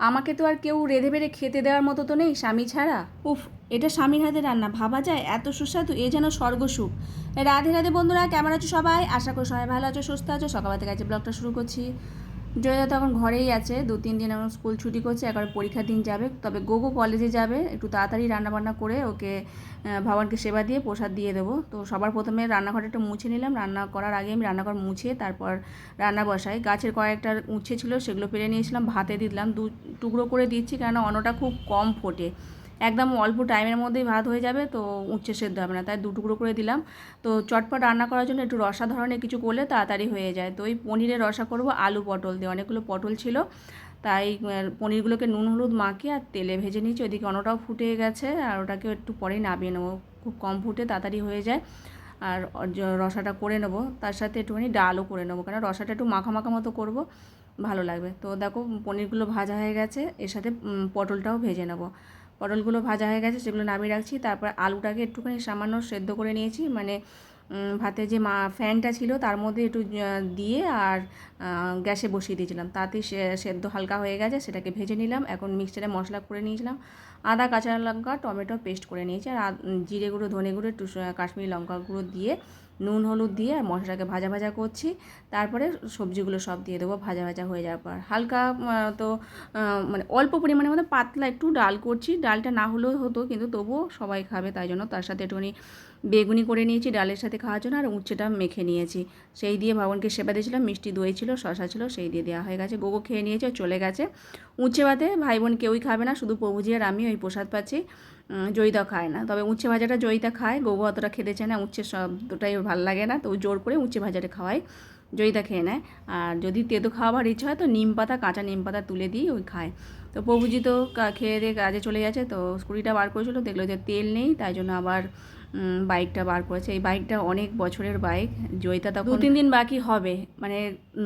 আমাকে তো আর কেউ রেঁধে বেড়ে খেতে দেওয়ার মতো তো নেই স্বামী ছাড়া। উফ, এটা স্বামীর হাতে রান্না। ভাবা যায়, এত সুস্বাদু, এ যেন স্বর্গসুখ। রাধে রাধে বন্ধুরা, কেমন আছো সবাই? আশা করি সবাই ভালো আছো, সুস্থ আছো। সকাল থেকে আজকে ব্লগটা শুরু করছি। জয়দা তো এখন ঘরেই আছে, দু, তিন দিন এখন স্কুল ছুটি করছে, একবার পরীক্ষার দিন যাবে। তবে গোগো কলেজে যাবে, একটু তাড়াতাড়ি রান্নাবান্না করে ওকে ভগবানকে সেবা দিয়ে প্রসাদ দিয়ে দেবো। তো সবার প্রথমে রান্নাঘরটা একটু মুছে নিলাম, রান্না করার আগে আমি রান্নাঘর মুছে তারপর রান্না বসাই। গাছের কয়েকটা উচ্ছে ছিল, সেগুলো পেরে নিয়েছিলাম, ভাতে দিলাম, দু, টুকরো করে দিচ্ছি, কেননা অন্নটা খুব কম ফোটে। একদম অল্প টাইমের মধ্যেই ভাত হয়ে যাবে, তো উচ্ছে সেদ্ধ হবে না। তাই দু টুকরো করে দিলাম। তো চটপট রান্না করার জন্য একটু রসা ধরনের কিছু করলে তাড়াতাড়ি হয়ে যায়। তো ওই পনিরের রসা করব, আলু পটল দিয়ে। অনেকগুলো পটল ছিল। তাই পনিরগুলোকে নুন হলুদ মাখিয়ে আর তেলে ভেজে নিয়েছি। ওইদিকে অন্যটাও ফুটে গেছে আর ওটাকে একটু পরেই নামিয়ে নেব। খুব কম ফুটে, তাড়াতাড়ি হয়ে যায়। আর রসাটা করে নেব। তার সাথে একটুখানি ডালও করে নেব। কারণ রসাটা একটু মাখা মাখা মতো করব, ভালো লাগবে। তো দেখো, পনিরগুলো ভাজা হয়ে গেছে। এর সাথে পটলটাও ভেজে নেব। পটলগুলো ভাজা হয়ে গেছে সেগুলো নামিয়ে রাখছি। তারপর আলুটাকে একটুখানি সামান্য সেদ্ধ করে নিয়েছি। মানে ভাতে যে মা ফ্যানটা ছিল তার মধ্যে একটু দিয়ে আর গ্যাসে বসিয়ে দিয়েছিলাম। তাতে সেদ্ধ হালকা হয়ে গেছে, সেটাকে ভেজে নিলাম। এখন মিক্সচারে মশলা করে নিয়েছিলাম। আদা, কাঁচা লঙ্কা, টমেটো পেস্ট করে নিয়েছি। আর জিরে গুঁড়ো, ধনে গুঁড়ো, একটু কাশ্মীরি লঙ্কা গুঁড়ো দিয়ে, নুন, হলুদ দিয়ে আর মশলাটাকে ভাজা ভাজা করছি। তারপরে সবজিগুলো সব দিয়ে দেবো ভাজা ভাজা হয়ে যাওয়ার পর। হালকা তো মানে অল্প পরিমাণের মধ্যে পাতলা একটু ডাল করছি। ডালটা না হলেও হতো, কিন্তু তবুও সবাই খাবে, তাই জন্য তার সাথে একটুখানি বেগুনি করে নিয়েছি, ডালের সাথে খাওয়ার জন্য, আর উচ্ছেটা মেখে নিয়েছি। সেই দিয়ে ভবনকে সেবা দিয়েছিলাম, মিষ্টি দই ছিল শশা ছিল, সেই দিয়ে দেওয়া হয়ে গেছে। গোগো খেয়ে নিয়েছে, চলে গেছে। উচ্ছে ভাতে ভাই বোন কেউই খাবে না, শুধু প্রভুজি আর আমি ওই প্রসাদ পাচ্ছি। জয়িতা খায় না। তবে উচ্ছে ভাজাটা জয়িতা খায়, গোগো অতটা খেতে চায় না, উচ্ছে ওর ভালো লাগে না, তো জোর করে উচ্ছে ভাজাটা খাওয়াই জয়িতা খেয়ে নেয়। আর যদি তেতো খাওয়াবার ইচ্ছা হয়, তো নিম পাতা, কাঁচা নিম পাতা তুলে দিয়ে ওই খায়। তো প্রভুজি তো খেয়ে দিয়ে কাজে চলে গেছে, তো স্কুটিটা বার করেছিল, দেখল যে তেল নেই, তাই জন্য আবার বাইকটা বার করেছে। এই বাইকটা অনেক বছরের বাইক জয়িতা তখন দু তিন দিন বাকি হবে। মানে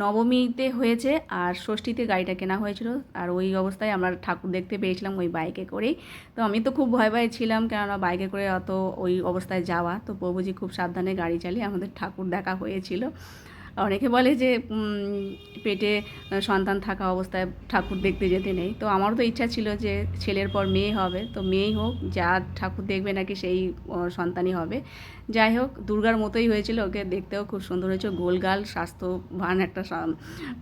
নবমীতে হয়েছে আর ষষ্ঠীতে গাড়িটা কেনা হয়েছিল। আর ওই অবস্থায় আমরা ঠাকুর দেখতে পেয়েছিলাম ওই বাইকে করেই। তো আমি তো খুব ভয় ভয় ছিলাম কেননা বাইকে করে অত ওই অবস্থায় যাওয়া। তো প্রভুজি খুব সাবধানে গাড়ি চালিয়ে আমাদের ঠাকুর দেখা হয়েছিল। অনেকে বলে যে পেটে সন্তান থাকা অবস্থায় ঠাকুর দেখতে যেতে নেই। তো আমারও তো ইচ্ছা ছিল যে, ছেলের পর মেয়ে হবে। তো মেয়েই হোক, যা ঠাকুর দেখবে নাকি সেই সন্তানই হবে। যাই হোক, দুর্গার মতোই হয়েছিল ওকে দেখতেও খুব সুন্দর হয়েছিল গোলগাল, স্বাস্থ্যবান একটা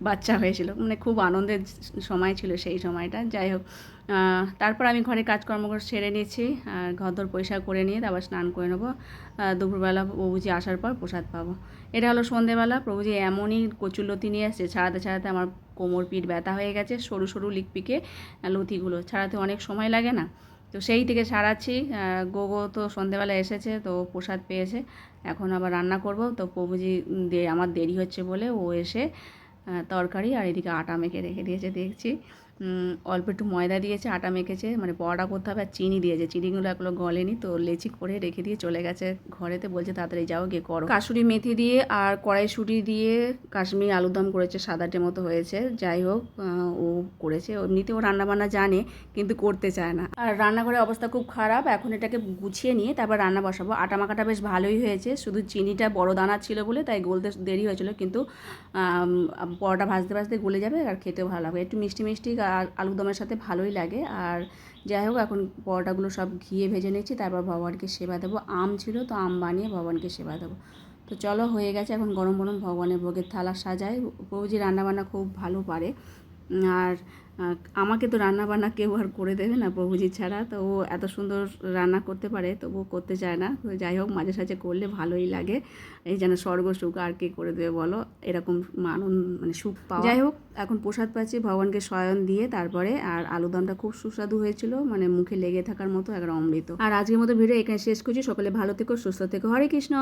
বাচ্চা হয়েছিল। মানে খুব আনন্দের সময় ছিল সেই সময়টা। যাই হোক তারপর আমি ঘরে কাজকর্ম করে, সেরে নিয়েছি। ঘরদোর পরিষ্কার করে নিয়ে তারপর স্নান করে নেব। দুপুরবেলা প্রভুজি আসার পর প্রসাদ পাবো। এটা হলো সন্ধেবেলা প্রভুজি এমনই কচুলতি নিয়ে আসছে, ছাড়াতে ছাড়াতে আমার কোমর পিঠ ব্যথা হয়ে গেছে, সরু সরু লিকপিকে লতিগুলো ছাড়াতে অনেক সময় লাগে না। তো সেই থেকে ছাড়াচ্ছি গোগো তো সন্ধেবেলা এসেছে, তো প্রসাদ পেয়েছে। এখন আবার রান্না করব। তো প্রভুজি আমার দেরি হচ্ছে বলে ও এসে তরকারি আর এদিকে আটা মেখে রেখে দিয়েছে, দেখছি। অল্প একটু ময়দা দিয়েছে, আটা মেখেছে মানে পরোটা করতে হবে আর চিনি দিয়েছে। চিনিগুলো এগুলো গলেনি, তো লেচি করে রেখে দিয়ে চলে গেছে ঘরেতে, বলছে তাড়াতাড়ি যাও, গিয়ে করো। কাশুরি মেথি দিয়ে আর কড়াইশুঁটি দিয়ে কাশ্মীর আলুদম করেছে সাদাটে মতো হয়েছে। যাই হোক ও করেছে। এমনিতে ও রান্নাবান্না জানে, কিন্তু করতে চায় না। আর রান্নাঘরের অবস্থা খুব খারাপ, এখন এটাকে গুছিয়ে নিয়ে তারপর রান্না বসাবো। আটা মাখাটা বেশ ভালোই হয়েছে, শুধু চিনিটা বড় দানা ছিল বলে তাই গলতে দেরি হয়েছিল, কিন্তু পরোটা ভাজতে ভাজতে গলে যাবে আর খেতেও ভালো লাগবে। একটু মিষ্টি মিষ্টি আলুদমের সাথে ভালোই লাগে। আর যাই হোক, এখন পরোটাগুলো সব ঘিয়ে ভেজে নিচ্ছি, তারপর ভগবানকে সেবা দেবো। আম ছিল তো আম বানিয়ে ভগবানকে সেবা দেবো। তো চলো হয়ে গেছে, এখন গরম গরম ভগবানের ভোগের থালা সাজায় বৌজি রান্নাবান্না খুব ভালো পারে। আর আমাকে তো রান্না বান্না কেউ আর করে দেবে না প্রভুজি ছাড়া, তো ও এত সুন্দর রান্না করতে পারে তবু করতে চায় না। তো যাই হোক, মাঝে সাঝে করলে ভালোই লাগে। এই যেন স্বর্গ সুখ আর কে করে দেবে বলো? এরকম আনন্দ মানে সুখ পাওয়া। যাই হোক, এখন প্রসাদ পাচ্ছি ভগবানকে শয়ন দিয়ে তারপরে, আর আলুদমটা খুব সুস্বাদু হয়েছিল মানে মুখে লেগে থাকার মতো একদম অমৃত। আর আজকের মতো ভিডিও এখানে শেষ করছি। সকলে ভালো থেকো, সুস্থ থেকো। হরে কৃষ্ণ!